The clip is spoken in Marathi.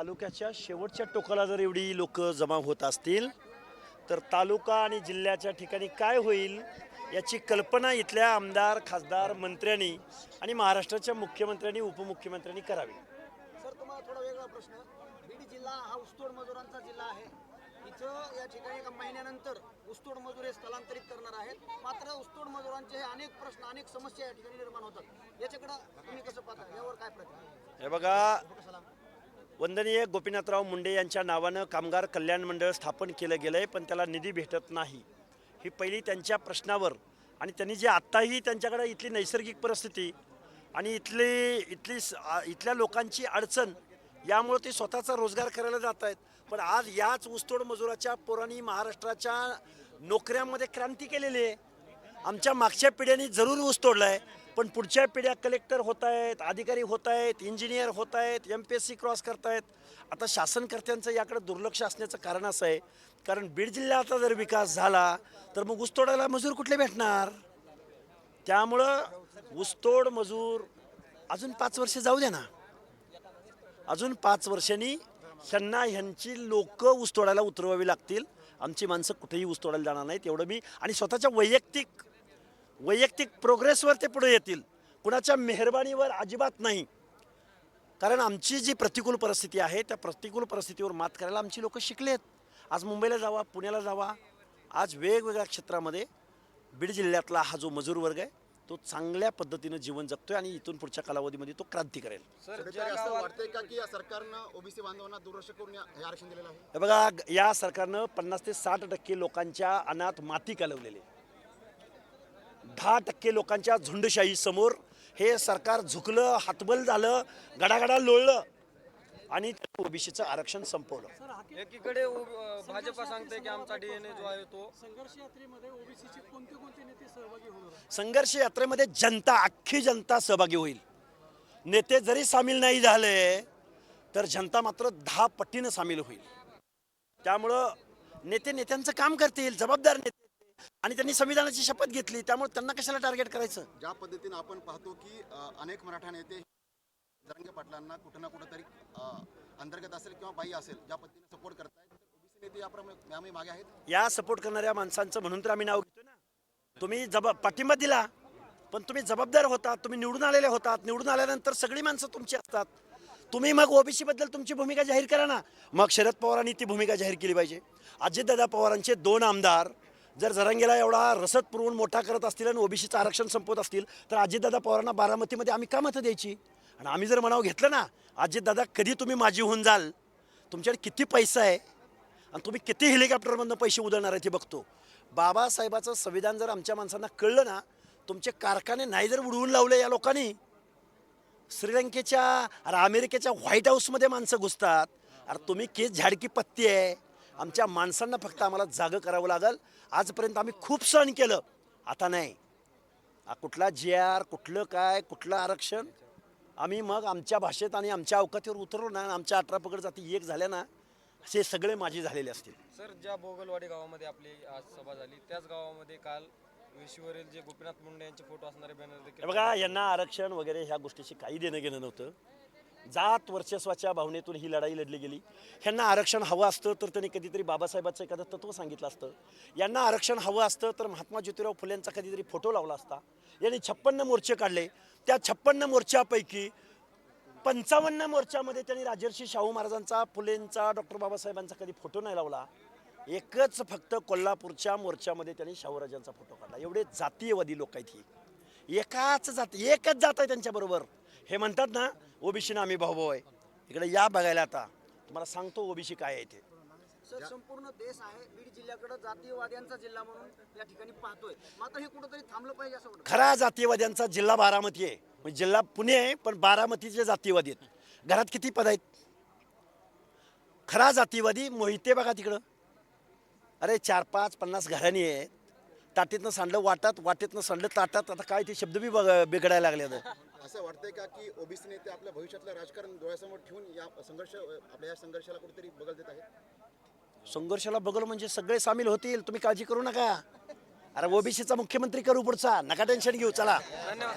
तालुक्याच्या शेवटच्या टोकाला जर एवढी लोक जमा होत असतील तर तालुका आणि जिल्ह्याच्या ठिकाणी काय होईल याची कल्पना इथल्या आमदार खासदार मंत्र्यांनी आणि महाराष्ट्राच्या मुख्यमंत्र्यांनी उपमुख्यमंत्र्यांनी करावी. सर तुम्हाला थोडा वेगळा प्रश्न. बीड जिल्हा हा ऊसतोड मजुरांचा जिल्हा आहे. इथं या ठिकाणी एका महिन्यानंतर ऊसतोड मजूर हे स्थलांतरित करणार आहेत. मात्र ऊसतोड मजुरांचे हे अनेक प्रश्न अनेक समस्या या ठिकाणी निर्माण होतात. याच्याकडं तुम्ही कसं पाहता? यावर काय प्रतिक्रिया हे बघा वंदनीय गोपीनाथराव मुंडे यांच्या नावानं कामगार कल्याण मंडळ स्थापन केलं गेलं आहे पण त्याला निधी भेटत नाही. ही पहिली त्यांच्या प्रश्नावर आणि त्यांनी जे आत्ताही त्यांच्याकडे इथली नैसर्गिक परिस्थिती आणि इथली इथली स- इथल्या लोकांची अडचण यामुळे ते स्वतःचा रोजगार करायला जात आहेत पण आज याच ऊसतोड मजुराच्या पोरांनी महाराष्ट्राच्या नोकऱ्यांमध्ये क्रांती केलेली आहे. आमच्या मागच्या पिढ्यांनी जरूर ऊस तोडला आहे पण पुढच्या पिढ्या कलेक्टर होत आहेत अधिकारी होत आहेत इंजिनियर होत आहेत M P S C cross करतायत. आता शासनकर्त्यांचं याकडे दुर्लक्ष असण्याचं कारण असं आहे. कारण बीड जिल्ह्याचा जर विकास झाला तर मग ऊसतोडायला मजूर कुठले भेटणार? त्यामुळं ऊसतोड मजूर अजून पाच वर्ष जाऊ दे ना. अजून पाच वर्षांनी ह्यांना ह्यांची लोक ऊसतोडायला उतरवावी लागतील. आमची माणसं कुठेही ऊसतोडायला जाणार नाहीत एवढं मी आणि स्वतःच्या वैयक्तिक वैयक्तिक प्रोग्रेसवर ते पुढे येतील. कुणाच्या मेहरबानीवर अजिबात नाही. कारण आमची जी प्रतिकूल परिस्थिती आहे त्या प्रतिकूल परिस्थितीवर मात करायला आमची लोक शिकलेत. आज मुंबईला जावा पुण्याला जावा आज वेगवेगळ्या क्षेत्रामध्ये बीड जिल्ह्यातला हा जो मजूर वर्ग आहे तो चांगल्या पद्धतीनं जीवन जगतोय आणि इथून पुढच्या कालावधीमध्ये तो क्रांती करेल. सर कुठेतरी ज्या असं गावात वाटतंय का की या सरकारनं ओबीसी बांधवांना दुर्लक्ष करून या- हे आरक्षण दिलेलं आहे? हे बघा या सरकारनं पन्नास ते साठ टक्के लोकांच्या अनाथ माती कालवलेली दहा टक्के लोकांच्या झुंडशाही समोर हे सरकार झुकलं हातबल झालं गडागडा लोळलं आणि ओबीसीचं आरक्षण संपवलं. एकीकडे भाजपा सांगते की आमचा डीएनए जो आहे तो संघर्ष यात्रेमध्ये ओबीसीचे कोणते कोणते नेते सहभागी होणार संघर्ष यात्रेमध्ये जनता अख्खी जनता सहभागी होईल. नेते जरी सामील नाही झाले तर जनता मात्र दहा पटीनं सामील होईल. त्यामुळं नेते नेत्यांचं काम करतील जबाबदार नेते आणि त्यांनी संविधानाची शपथ घेतली त्यामुळे त्यांना कशाला टार्गेट करायचं? ज्या पद्धतीनं आपण पाहतो की अ, अनेक मराठा नेते जरंगे पाटलांना कुठं ना कुठंतरी अ, अंतर्गत असेल किंवा बाई असेल ज्या पद्धतीने सपोर्ट करतायत तर ओबीसी नेते याप्रमाणे यामध्ये मागे आहेत. या सपोर्ट करणाऱ्या माणसांचं म्हणून तर आम्ही नाव घेतो ना. तुम्ही जबा पाठिंबा दिला पण तुम्ही जबाबदार होतात तुम्ही निवडून आलेले होतात. निवडून आल्यानंतर सगळी माणसं तुमची असतात. तुम्ही मग ओबीसी बद्दल तुमची भूमिका जाहीर करा ना. मग शरद पवारांनी ती भूमिका जाहीर केली पाहिजे. अजितदादा पवारांचे दोन आमदार जर जरांगेला एवढा रसद पुरवून मोठा करत असतील आणि ओबीसीचं आरक्षण संपवत असतील तर अजितदादा पवारांना बारामतीमध्ये आम्ही का मतं द्यायची? आणि आम्ही जर म्हणावं घेतलं ना अजितदादा कधी तुम्ही माझी होऊन जाल? तुमच्याकडे किती पैसा आहे? आणि तुम्ही किती हेलिकॉप्टरमधनं पैसे उधळणार आहे ते बघतो. बाबासाहेबाचं संविधान जर आमच्या माणसांना कळलं ना तुमचे कारखाने नाही जर उडवून लावले या लोकांनी श्रीलंकेच्या अरे अमेरिकेच्या व्हाईट हाऊसमध्ये माणसं घुसतात. अरे तुम्ही केस झाडकी पत्ती आहे. आमच्या माणसांना फक्त आम्हाला जागं करावं लागेल. आजपर्यंत आम्ही खूप सहन केलं. आता नाही. आ, कुठला जी आर कुठलं काय कुठलं आरक्षण आम्ही मग आमच्या भाषेत आणि आमच्या अवकातीवर उतरलो ना आणि आमच्या अठरा पकड जाती एक झाल्या ना असे सगळे माझे झालेले असतील. सर ज्या बोगलवाडी गावामध्ये आपली आज सभा झाली त्याच गावामध्ये काल वेशीवरील जे गोपीनाथ मुंडे यांचे फोटो असणारे बॅनर बघा यांना आरक्षण वगैरे ह्या गोष्टीशी काही देणं घेणं नव्हतं. जात वर्चस्वाच्या भावनेतून ही लढाई लढली गेली. ह्यांना आरक्षण हवं असतं तर त्यांनी कधीतरी बाबासाहेबाचं एखादं तत्व सांगितलं असतं. यांना आरक्षण हवं असतं तर महात्मा ज्योतिराव फुलेंचा कधीतरी फोटो लावला असता. यांनी छप्पन्न मोर्चे काढले. त्या छप्पन्न मोर्चापैकी पंचावन्न मोर्चामध्ये त्यांनी राजर्षी शाहू महाराजांचा फुलेंचा डॉक्टर बाबासाहेबांचा कधी फोटो नाही लावला. एकच फक्त कोल्हापूरच्या मोर्चामध्ये त्यांनी शाहूराजांचा फोटो काढला. एवढे जातीयवादी लोक आहेत ही. एकाच जात एकच जात आहे त्यांच्याबरोबर. हे म्हणतात ना ओबीसीनं आम्ही भाऊ भाऊ आहे. इकडे या बघायला आता. तुम्हाला सांगतो ओबीसी काय आहे ते सर संपूर्ण देश आहे. बीड जिल्ह्याकडे जातीयवाद्यांचा जिल्हा म्हणून या ठिकाणी पाहतोय. मात्र हे कुठंतरी थांबलं पाहिजे असं वाटतं. खरा जातीयवाद्यांचा जिल्हा बारामती आहे. म्हणजे जिल्हा पुणे आहे पण बारामतीचे जातीयवादी आहेत. घरात किती पद आहेत? खरा जातीवादी मोहिते बघा तिकडं. अरे चार पाच पन्नास घराणी आहेत. ताटीतनं सांडलं वाटात वाटेतनं सांडलं ताटात. आता काय ते शब्द बी बघ बिघडायला लागले आता. असं वाटतंय का की ओबीसी नेते आपल्या भविष्यातलं राजकारण डोळ्यासमोर ठेवून या संघर्ष आपल्या या संघर्षाला कुठेतरी बगल देत आहेत? संघर्षाला बघल म्हणजे सगळे सामील होतील. तुम्ही काळजी करू नका. अरे ओबीसीचा मुख्यमंत्री करू पुढचा. नका टेन्शन घेऊ. चला. धन्यवाद.